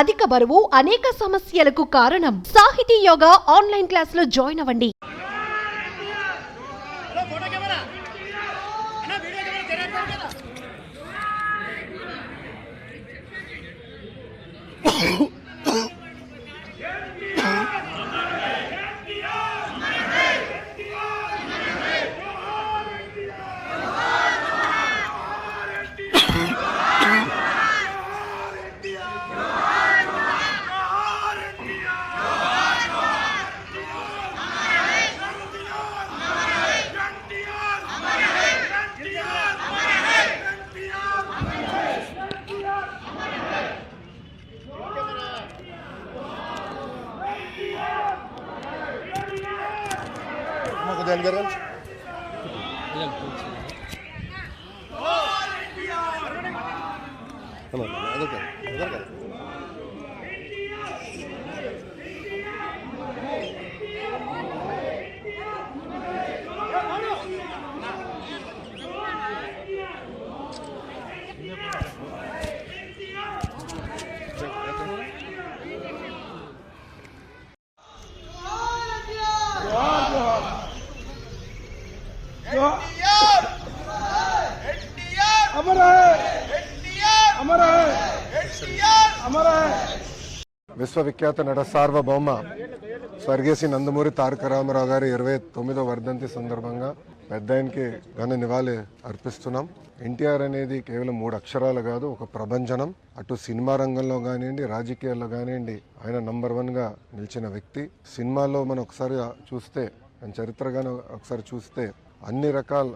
అధిక బరువు అనేక సమస్యలకు కారణం. సాహితీ యోగా ఆన్లైన్ క్లాసులో జాయిన్ అవ్వండి. హలో గారు కెమెరా అన్న కదా విశ్వవిఖ్యాత నట సార్వభౌమ స్వర్గీయసి నందమూరి తారక రామారావు గారి ఇరవై తొమ్మిదో వర్ధంతి సందర్భంగా పెద్ద ఆయనకి ఘన నివాళి అర్పిస్తున్నాం. ఎన్టీఆర్ అనేది కేవలం మూడు అక్షరాలు కాదు ఒక ప్రభంజనం. అటు సినిమా రంగంలో కానివ్వండి రాజకీయాల్లో కానివ్వండి ఆయన నంబర్ వన్గా నిలిచిన వ్యక్తి. సినిమాలో మనం ఒకసారి చూస్తే ఆయన చరిత్రగానే ఒకసారి చూస్తే అన్ని రకాల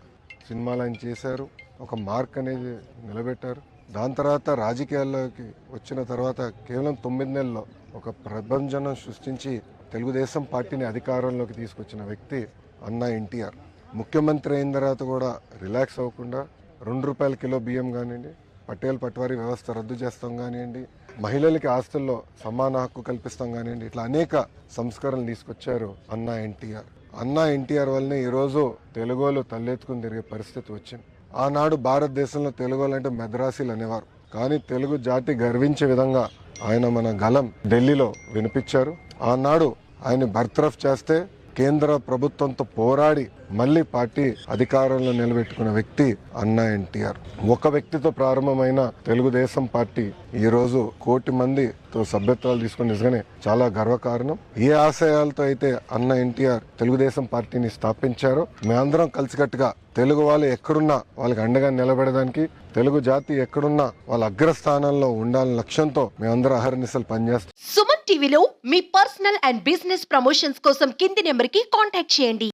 సినిమాలు ఆయన చేశారు. ఒక మార్క్ అనేది నిలబెట్టారు. దాని తర్వాత రాజకీయాల్లోకి వచ్చిన తర్వాత కేవలం తొమ్మిది నెలల్లో ఒక ప్రభంజనం సృష్టించి తెలుగుదేశం పార్టీని అధికారంలోకి తీసుకొచ్చిన వ్యక్తి అన్నా ఎన్టీఆర్. ముఖ్యమంత్రి అయిన తర్వాత కూడా రిలాక్స్ అవ్వకుండా రెండు రూపాయల కిలో బియ్యం కానివ్వండి పటేల్ పట్వారీ వ్యవస్థ రద్దు చేస్తాం కానివ్వండి మహిళలకి ఆస్తుల్లో సమాన హక్కు కల్పిస్తాం కానివ్వండి ఇట్లా అనేక సంస్కరణలు తీసుకొచ్చారు అన్నా ఎన్టీఆర్. అన్నా ఎన్టీఆర్ వల్లనే ఈరోజు తెలుగోలు తలెత్తుకుని తిరిగే పరిస్థితి వచ్చింది. ఆనాడు భారతదేశంలో తెలుగు అంటే మెద్రాసీలు అనేవారు. కానీ తెలుగు జాతి గర్వించే విధంగా ఆయన మన గలం ఢిల్లీలో వినిపించారు. ఆనాడు ఆయన బర్త్రఫ్ చేస్తే కేంద్ర ప్రభుత్వంతో పోరాడి మళ్ళీ పార్టీ అధికారంలో నిలబెట్టుకున్న వ్యక్తి అన్నా ఎన్టీఆర్. ఒక వ్యక్తితో ప్రారంభమైన తెలుగుదేశం పార్టీ ఈ రోజు కోటి మందితో సభ్యత్వాలు తీసుకుని నిజంగానే చాలా గర్వకారణం. ఏ ఆశయాలతో అయితే అన్న ఎన్టీఆర్ తెలుగుదేశం పార్టీని స్థాపించారో మేమందరం కలిసికట్టుగా తెలుగు వాళ్ళు ఎక్కడున్నా వాళ్ళకి అండగా నిలబడడానికి తెలుగు జాతి ఎక్కడున్నా వాళ్ళ అగ్రస్థానంలో ఉండాలని లక్ష్యంతో మేమందరూ అహర్నిశలు పనిచేస్తాం. సుమన్ టీవీలో మీ పర్సనల్ అండ్ బిజినెస్ ప్రమోషన్స్ కోసం కింది నెంబర్కి కాంటాక్ట్ చేయండి.